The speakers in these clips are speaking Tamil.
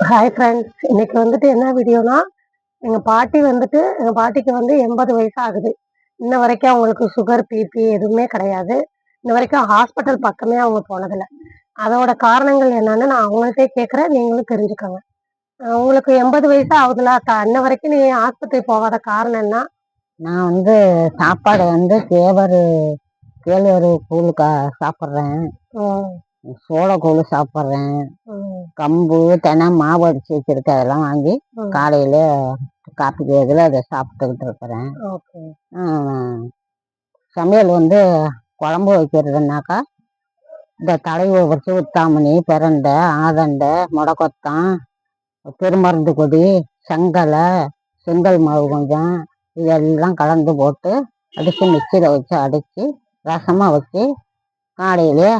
ஹாய் ஃப்ரெண்ட்ஸ் இன்னைக்கு வந்துட்டு என்ன வீடியோனா எங்க பாட்டி வந்துட்டு எங்க பாட்டிக்கு வந்து எண்பது வயசு ஆகுது இன்ன வரைக்கும் அவங்களுக்கு சுகர் பிபி எதுவுமே கிடையாது. இன்ன வரைக்கும் ஹாஸ்பிட்டல் பக்கமே அவங்க போனதில்ல. அதோட காரணங்கள் என்னன்னு நான் அவங்கள்ட்டே கேட்குறேன் நீங்களும் தெரிஞ்சுக்கோங்க. உங்களுக்கு எண்பது வயசு ஆகுதுல இன்ன வரைக்கும் நீ ஆஸ்பத்திரி போகாத காரணம் என்ன? நான் வந்து சாப்பாடு வந்து கேவர் கேழ்வரகு கூழ் கா சாப்பிட்றேன். ம், சோளக்கூழ் சாப்பிட்றேன். கம்பு தினை மாவு அடிச்சு வச்சிருக்க. அதெல்லாம் வாங்கி. காலையில் காப்பி இதில் அதை சாப்பிட்டுக்கிட்டு இருக்கிறேன். சமையல் வந்து குழம்பு வைக்கிறதுனாக்கா இந்த தலைவை வச்சு உத்தாமணி பிரண்டை ஆதண்டை முடக்கொத்தான் பெருமருந்து கொடி செங்கலை செங்கல் மாவு கொஞ்சம் இதெல்லாம் கலந்து போட்டு அடித்து மிக்சியில் வச்சு அடித்து ரசமாக வச்சு காலையிலே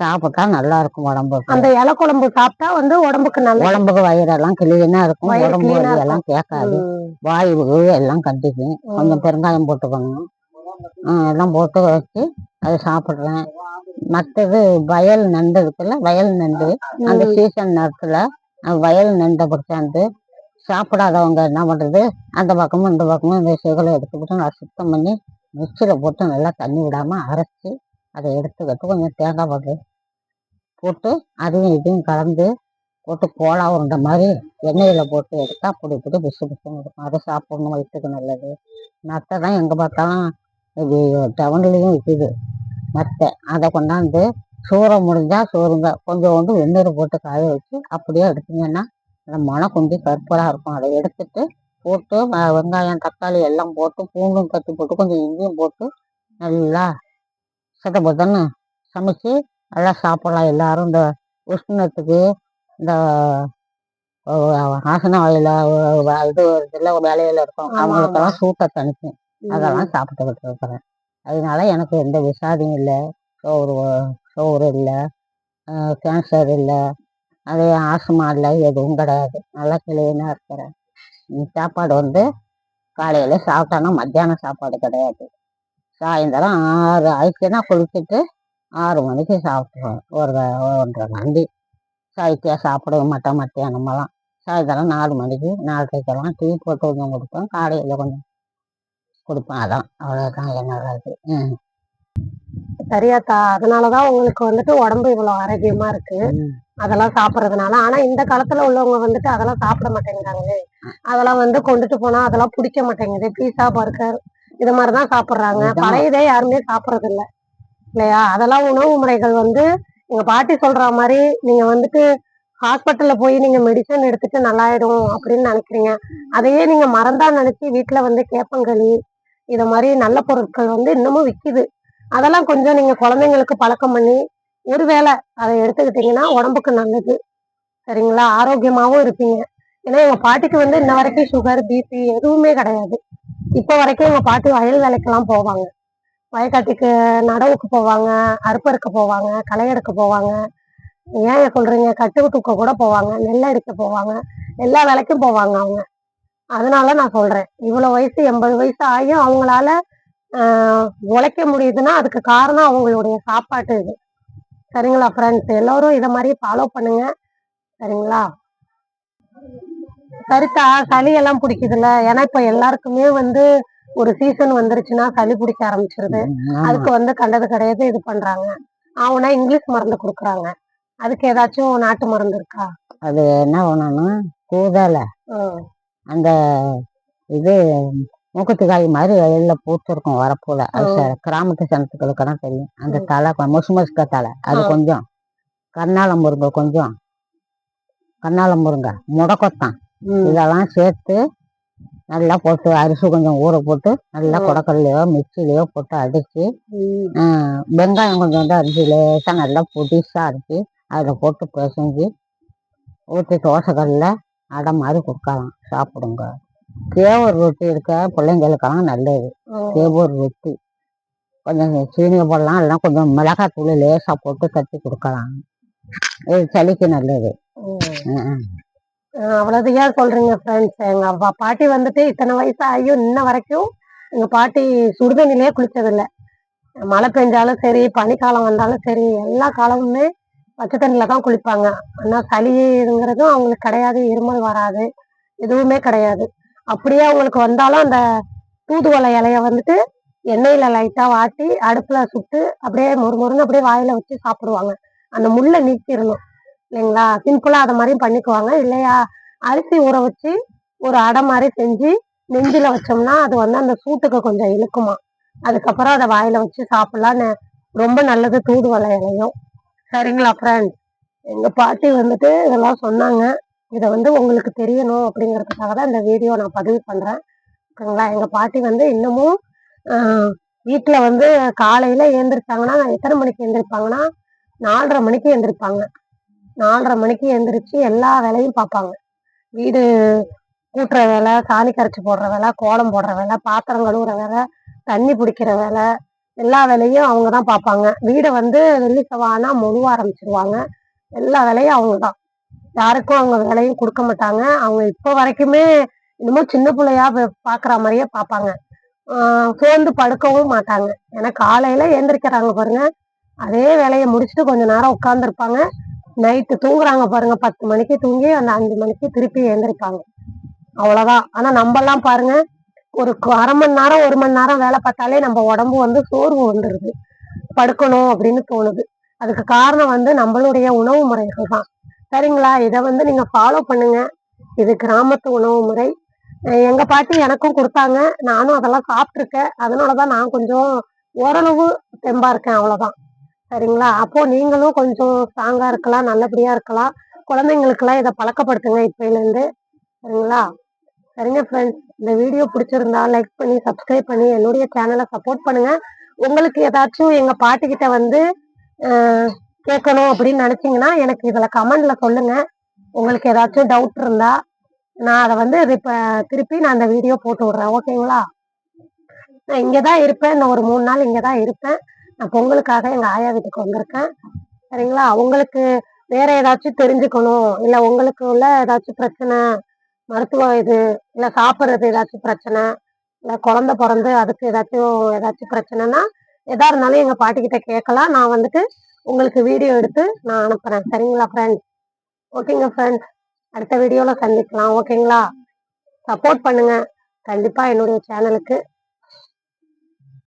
சாப்பிட்டா நல்லா இருக்கும் உடம்புக்கு. அந்த இலை குழம்பு சாப்பிட்டா வந்து உடம்புக்கு நல்லது உடம்புக்கு வயிறெல்லாம் கிளீனா இருக்கும் உடம்பு எல்லாம் கேட்காது. வாயு எல்லாம் கட்டிக்கும். கொஞ்சம் பெருங்காயம் போட்டுக்கணும் எல்லாம் போட்டு வச்சு அதை சாப்பிட்றேன். மற்றது வயல் நண்டு இருக்குல்ல வயல் நண்டு. அந்த. சீசன் நேரத்தில் வயல் நண்டை பிடிச்சாந்து சாப்பிடாதவங்க என்ன பண்ணுறது அந்த பக்கமும் இந்த பக்கமும் இந்த செகலை எடுத்துக்கிட்டு நான் சுத்தம் பண்ணி மிக்சியில் போட்டு நல்லா தண்ணி விடாமல் அரைச்சி அதை எடுத்துக்கிட்டு கொஞ்சம் தேங்காய் பாக்கு போட்டு அதையும் இதையும் கலந்து போட்டு கோலா உருண்டை மாதிரி எண்ணெயில் போட்டு எடுத்தால் அப்படி இப்படி பிசு பிசுன்னு இருக்கும். அதை சாப்பிடணும். வயிற்றுக்கு நல்லது. மற்ற தான் எங்கே பார்த்தாலும் இது டவுன்லேயும் விற்கிது மற்ற அதை கொண்டாந்து சூறை முடிஞ்சால் சோறுங்க. கொஞ்சோண்டு வெந்நீர் போட்டு காய வச்சு அப்படியே எடுத்தீங்கன்னா அந்த மன கொஞ்சம் கற்பலாக இருக்கும். அதை எடுத்துட்டு போட்டு வெங்காயம் தக்காளி எல்லாம் போட்டு பூண்டும் கட்டி போட்டு கொஞ்சம் இஞ்சியும் போட்டு நல்லா சட்ட பத்தன்னு சமைச்சு நல்லா சாப்பிடலாம். எல்லாரும் இந்த உஷ்ணத்துக்கு இந்த ஆசன அஹ், இது வருதுல்ல வேலையில இருக்கும். அவங்களுக்கெல்லாம் சூட்டை தணிக்கும். அதெல்லாம் சாப்பிட்டுக்கிட்டு இருக்கிறேன் அதனால எனக்கு எந்த விசாதியும் இல்லை. சோறு சோறு இல்லை. கேன்சர் இல்லை. அது ஆஸ்மா இல்லை எதுவும் கிடையாது. நல்லா கிளீனாக இருக்கிறேன். சாப்பாடு வந்து காலையில் சாப்பிட்டோன்னா மத்தியானம் சாப்பாடு கிடையாது. சாயந்தரம் ஆறு ஆயிடுச்சுன்னா குளிச்சுட்டு ஆறு மணிக்கு சாப்பிட்ருவோம் ஒரு ஒன்றரை மணி சாய்த்தியாக சாப்பிட மாட்டோம் மத்தியானமெல்லாம் சாயந்தரம் நாலு மணிக்கு நாலரைக்கெல்லாம் டீ போட்டு கொஞ்சம் கொடுப்பேன் காலையில் கொஞ்சம் கொடுப்பேன் அதான் அவ்வளோதான் என்னோட இது. ம். சரியாத்தா அதனாலதான் உங்களுக்கு வந்துட்டு உடம்பு இவ்வளவு ஆரோக்கியமா இருக்கு. அதெல்லாம் சாப்பிடுறதுனால. ஆனா இந்த காலத்துல உள்ளவங்க வந்துட்டு அதெல்லாம் சாப்பிட மாட்டேங்கிறாங்களே. அதெல்லாம் வந்து கொண்டுட்டு போனா அதெல்லாம் பிடிக்க மாட்டேங்குது. பீஸா பர்கர் இது மாதிரிதான் சாப்பிடுறாங்க. பழையதே யாருமே சாப்பிடுறது இல்ல இல்லையா? அதெல்லாம் உணவு முறைகள் வந்து எங்க பாட்டி சொல்ற மாதிரி நீங்க வந்துட்டு ஹாஸ்பிட்டல்ல போய் நீங்க மெடிசன் எடுத்துட்டு நல்லாயிடும் அப்படின்னு நினைக்கிறீங்க. அதையே நீங்க மறந்தா நினைச்சு வீட்டுல வந்து கேப்பங்களி இத மாதிரி நல்ல பொருட்கள் வந்து இன்னமும் விக்குது. அதெல்லாம் கொஞ்சம் நீங்க குழந்தைங்களுக்கு பழக்கம் பண்ணி ஒருவேளை அதை எடுத்துக்கிட்டீங்கன்னா உடம்புக்கு நல்லது. சரிங்களா? ஆரோக்கியமாவும் இருப்பீங்க. ஏன்னா எங்க பாட்டிக்கு வந்து இன்ன வரைக்கும் சுகர் பிபி எதுவுமே கிடையாது. இப்ப வரைக்கும் எங்க பாட்டி வயல் வேலைக்கெல்லாம் போவாங்க. வயக்காட்டுக்கு நடவுக்கு போவாங்க அறுப்பறுக்க போவாங்க களை எடுக்க போவாங்க. ஏன் சொல்றீங்க? கட்டு தூக்க கூட போவாங்க நெல் அடிக்க போவாங்க எல்லா வேலைக்கும் போவாங்க அவங்க. அதனால நான் சொல்றேன் இவ்வளவு வயசு எண்பது வயசு ஆகியும் அவங்களால ஆஹ், உழைக்க முடியுதுன்னா அதுக்கு காரணம் அவங்களுடைய சாப்பாட்டு இது. சரிங்களா ஃப்ரெண்ட்ஸ் எல்லாரும் இதை மாதிரி ஃபாலோ பண்ணுங்க. சரிங்களா? சரித்தா சளி எல்லாம் பிடிக்குதுல்ல? ஏன்னா இப்ப எல்லாருக்குமே வந்து ஒரு சீசன் வந்துருச்சுன்னா சளி பிடிக்க ஆரம்பிச்சிருது. அதுக்கு வந்து கண்டது கிடையாது இது பண்றாங்க. அவனா இங்கிலீஷ் மருந்து கொடுக்குறாங்க. அதுக்கு ஏதாச்சும் நாட்டு மருந்து இருக்கா? அது என்ன பண்ணணும் கூதலை. அந்த இது மூக்கத்துக்காய் மாதிரி வெளியில பூத்திருக்கும் வரப்போல. அது கிராமத்து சனத்துக்களுக்கெல்லாம் தெரியும். அந்த. தலை முசு முசுக்க தலை. அது. கொஞ்சம். கண்ணால முருங்கை கொஞ்சம். கண்ணால முருங்கை. முடக்கத்தான். இதெல்லாம் சேர்த்து நல்லா போட்டு அரிசி கொஞ்சம் ஊற போட்டு நல்லா. குடக்கல்லையோ மிக்சிலையோ போட்டு ஆஹ், வெங்காயம் கொஞ்சம் வந்து அரிசி லேசாக நல்லா பொடிசா அரிசி அதில் போட்டு பிசைஞ்சு ஊற்றி தோசைக்கல்ல அடை மாதிரி கொடுக்கலாம். சாப்பிடுங்க. கேவர் ரொட்டி இருக்க பிள்ளைங்களுக்கெல்லாம் நல்லது. கேவர் ரொட்டி. கொஞ்சம் சீனியை போடலாம் இல்லைன்னா கொஞ்சம் மிளகாய் தூள் லேசாக போட்டு தட்டி கொடுக்கலாம். இது சளிக்கு நல்லது. அவ்வளோதையா சொல்றீங்க ஃப்ரெண்ட்ஸ் எங்க அப்பா பாட்டி வந்துட்டு இத்தனை வயசு ஆகியும் இன்ன வரைக்கும் எங்க பாட்டி சுடுதண்ணிலே குளிச்சதில்ல. மழை பெஞ்சாலும் சரி பனிக்காலம் வந்தாலும் சரி எல்லா காலமுமே பச்சை தண்ணியில தான் குளிப்பாங்க. ஆனா சளிங்கிறதும் அவங்களுக்கு கிடையாது இருமல் வராது எதுவுமே கிடையாது. அப்படியே அவங்களுக்கு வந்தாலும் அந்த தூதுவளை இலைய வந்துட்டு எண்ணெயில லைட்டா வாட்டி அடுப்புல சுட்டு அப்படியே மொறு மொறுன்னு அப்படியே வாயில வச்சு சாப்பிடுவாங்க. அந்த முள்ளை நீக்கிடணும். இல்லைங்களா? சிம்பிளா அதை மாதிரியும் பண்ணிக்குவாங்க. இல்லையா? அரிசி ஊற வச்சு ஒரு அடை மாதிரி செஞ்சு நெஞ்சில வச்சோம்னா அது வந்து அந்த சூட்டுக்கு கொஞ்சம் இழுக்குமா? அதுக்கப்புறம் அதை வாயில வச்சு சாப்பிடலான்னு ரொம்ப நல்லது தூதுவளை இலையும். சரிங்களா ஃப்ரெண்ட்ஸ் எங்க பாட்டி வந்துட்டு இதெல்லாம் சொன்னாங்க. இதை வந்து உங்களுக்கு தெரியணும் அப்படிங்கிறதுக்காக தான் இந்த வீடியோ நான் பதிவு பண்றேன். ஓகேங்களா? எங்க பாட்டி வந்து இன்னமும் வீட்டில் வந்து காலையில எழுந்திரிச்சாங்கன்னா எத்தனை மணிக்கு எழுந்திரிப்பாங்கன்னா நாலரை மணிக்கு எழுந்திரிப்பாங்க நாலரை மணிக்கு எழுந்திரிச்சு எல்லா வேலையும் பார்ப்பாங்க. வீடு கூட்டுற வேலை சாணி கரைச்சி போடுற வேலை கோலம் போடுற வேலை பாத்திரம் கழுவுற வேலை தண்ணி பிடிக்கிற வேலை எல்லா வேலையும் அவங்க தான் பார்ப்பாங்க. வீடை வந்து வெள்ளி செவ்வாய்னா முழுவ ஆரம்பிச்சிருவாங்க. எல்லா வேலையும் அவங்க தான் யாருக்கும் அவங்க வேலையும் கொடுக்க மாட்டாங்க. அவங்க இப்போ வரைக்குமே இன்னமும் சின்ன பிள்ளையா பார்க்குற மாதிரியே பார்ப்பாங்க. சேர்ந்து சோர்ந்து படுக்கவும் மாட்டாங்க. ஏன்னா காலையில எழுந்திரிக்கிறாங்க பாருங்க. அதே வேலையை முடிச்சுட்டு கொஞ்ச நேரம் உட்காந்துருப்பாங்க நைட்டு தூங்குறாங்க பாருங்க பத்து மணிக்கு தூங்கி அந்த அஞ்சு மணிக்கு திருப்பி எழுந்திருப்பாங்க அவ்வளவுதான். ஆனா நம்ம எல்லாம் பாருங்க ஒரு அரை மணி நேரம் ஒரு மணி நேரம் வேலை பார்த்தாலே நம்ம உடம்பு வந்து சோர்வு வந்துடுது படுக்கணும் அப்படின்னு தோணுது. அதுக்கு காரணம் வந்து நம்மளுடைய உணவு முறைகள் தான். சரிங்களா? இதை வந்து நீங்க ஃபாலோ பண்ணுங்க. இது கிராமத்து உணவு முறை. எங்கள் எங்க பாட்டி எனக்கும் கொடுத்தாங்க. நானும் அதெல்லாம் சாப்பிட்ருக்கேன் அதனாலதான் நான் கொஞ்சம் ஓரளவு தெம்பா இருக்கேன். அவ்வளவுதான். சரிங்களா? அப்போ நீங்களும் கொஞ்சம் ஸ்ட்ராங்கா இருக்கலாம் நல்லபடியா இருக்கலாம். குழந்தைங்களுக்கெல்லாம் இதை பழக்கப்படுத்துங்க இப்பயிலேருந்து. சரிங்களா? சரிங்க ஃப்ரெண்ட்ஸ் இந்த வீடியோ பிடிச்சிருந்தா லைக் பண்ணி சப்ஸ்கிரைப் பண்ணி என்னுடைய சேனலை சப்போர்ட் பண்ணுங்க. உங்களுக்கு ஏதாச்சும் எங்க பாட்டிக்கிட்ட வந்து கேட்கணும் அப்படின்னு நினச்சிங்கன்னா எனக்கு இதில் கமெண்டில் சொல்லுங்க. உங்களுக்கு ஏதாச்சும் டவுட் இருந்தா நான் அதை வந்து இப்போ திருப்பி நான் அந்த வீடியோ போட்டு விடுறேன். ஓகேங்களா நான் இங்கே தான் இருப்பேன். இன்னும் ஒரு மூணு நாள் இங்கே தான் இருப்பேன். நான் பொங்கலுக்காக எங்கள் ஆயா வீட்டுக்கு வந்திருக்கேன். சரிங்களா? உங்களுக்கு வேற ஏதாச்சும் தெரிஞ்சுக்கணும். இல்லை உங்களுக்கு உள்ள ஏதாச்சும் பிரச்சனை மருத்துவ இது இல்லை சாப்பிட்றது ஏதாச்சும் பிரச்சனை இல்லை குழந்த பிறந்து அதுக்கு ஏதாச்சும் ஏதாச்சும் பிரச்சனைனா எதா இருந்தாலும் எங்கள் பாட்டிக்கிட்ட கேட்கலாம். நான் வந்துட்டு உங்களுக்கு வீடியோ எடுத்து நான் அனுப்புகிறேன் சரிங்களா ஃப்ரெண்ட்ஸ் ஓகேங்க ஃப்ரெண்ட்ஸ் அடுத்த வீடியோவில் சந்திக்கலாம். ஓகேங்களா சப்போர்ட் பண்ணுங்கள் கண்டிப்பாக என்னுடைய சேனலுக்கு